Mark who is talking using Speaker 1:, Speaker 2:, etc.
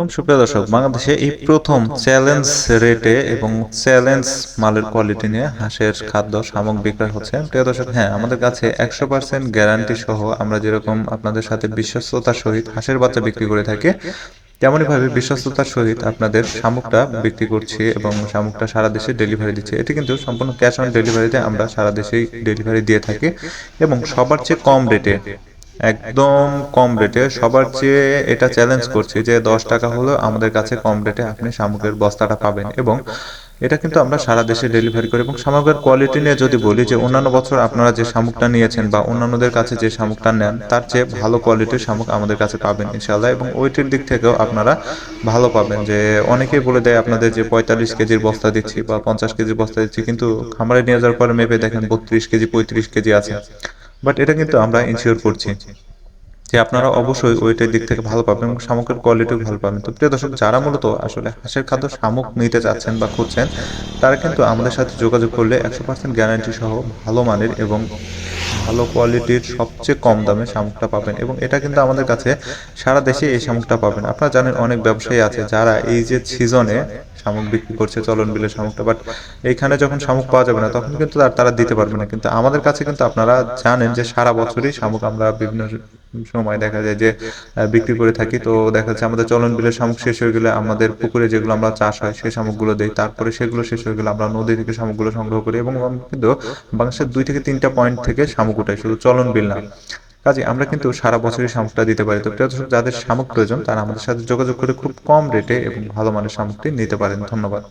Speaker 1: আসসালামাইকুম সুপ্রিয় দর্শক, বাংলাদেশে এই প্রথম চ্যালেঞ্জ রেটে এবং চ্যালেঞ্জ মালের কোয়ালিটি নিয়ে হাঁসের খাদ্য সামগ্রী বিক্রয় হচ্ছে। প্রিয় দর্শক হ্যাঁ আমাদের কাছে একশো পার্সেন্ট গ্যারান্টি সহ আমরা যেরকম আপনাদের সাথে বিশ্বস্ততার সহিত হাঁসের বাচ্চা বিক্রি করে থাকি তেমনই ভাবে বিশ্বস্ততার সহিত আপনাদের শামুকটা বিক্রি করছি এবং শামুকটা সারা দেশে ডেলিভারি দিচ্ছি। এটি কিন্তু সম্পূর্ণ ক্যাশ অন ডেলিভারিতে আমরা সারা দেশেই ডেলিভারি দিয়ে থাকি এবং সবার চেয়ে কম রেটে একদম কম রেটে সবার চেয়ে এটা চ্যালেঞ্জ করছি যে দশ টাকা হলেও আমাদের কাছে কম রেটে আপনি শামুকের বস্তাটা পাবেন এবং এটা কিন্তু আমরা সারা দেশে ডেলিভারি করি এবং শামুকের কোয়ালিটি নিয়ে যদি বলি যে অন্যান্য বছর আপনারা যে শামুকটা নিয়েছেন বা অন্যান্যদের কাছে যে শামুকটা নেন, তার চেয়ে ভালো কোয়ালিটির শামুক আমাদের কাছে পাবেন ইনশাল্লাহ এবং ওইটির দিক থেকেও আপনারা ভালো পাবেন যে অনেকেই বলে দেয় আপনাদের যে পঁয়তাল্লিশ কেজির বস্তা দিচ্ছি বা পঞ্চাশ কেজির বস্তা দিচ্ছি কিন্তু খামারে নিয়ে যাওয়ার পরে মেপে দেখেন বত্রিশ কেজি, পঁয়ত্রিশ কেজি আছে। বাট এটা কিন্তু আমরা ইনশিওর করছি যে আপনারা অবশ্যই ওইটার দিক থেকে ভালো পাবেন এবং শামুকের কোয়ালিটিও ভালো পাবেন। তো প্রিয় দর্শক, যারা মূলত আসলে হাঁসের খাদ্য শামুক নিতে চাচ্ছেন বা খুঁজছেন, তারা কিন্তু আমাদের সাথে যোগাযোগ করলে একশো পার্সেন্ট গ্যারান্টি সহ ভালো মানের এবং ভালো কোয়ালিটির সবচেয়ে কম দামে শামুকটা পাবেন এবং এটা কিন্তু আমাদের কাছে সারা দেশে এই শামুকটা পাবেন। আপনারা জানেন অনেক ব্যবসায়ী আছে যারা এই যে সিজনে শামুক বিক্রি করছে চলন বিলের শামুকটা বাট এইখানে যখন শামুক পাওয়া যাবে না, তখন কিন্তু তার, তারা দিতে পারবে না। কিন্তু আমাদের কাছে কিন্তু আপনারা জানেন যে সারা বছরই শামুক আমরা বিভিন্ন সময় দেখা যায় যে বিক্রি করে থাকি। তো দেখা যাচ্ছে আমাদের চলন বিলের শামুক শেষ হয়ে গেলে আমাদের পুকুরে যেগুলো আমরা চাষ হয়, সেই শামুকগুলো দিই। তারপরে সেগুলো শেষ হয়ে গেলে আমরা নদী থেকে শামুকগুলো সংগ্রহ করি এবং কিন্তু বাংলাদেশের দুই থেকে তিনটা পয়েন্ট থেকে শামুক উঠাই শুধু চলন বিল না। কাজে আমরা কিন্তু সারা বছরই শামুকটা দিতে পারি। তো প্রিয় যাদের শামুক প্রয়োজন, তারা আমাদের সাথে যোগাযোগ করে খুব কম রেটে এবং ভালো মানের শামুকটি নিতে পারেন। ধন্যবাদ।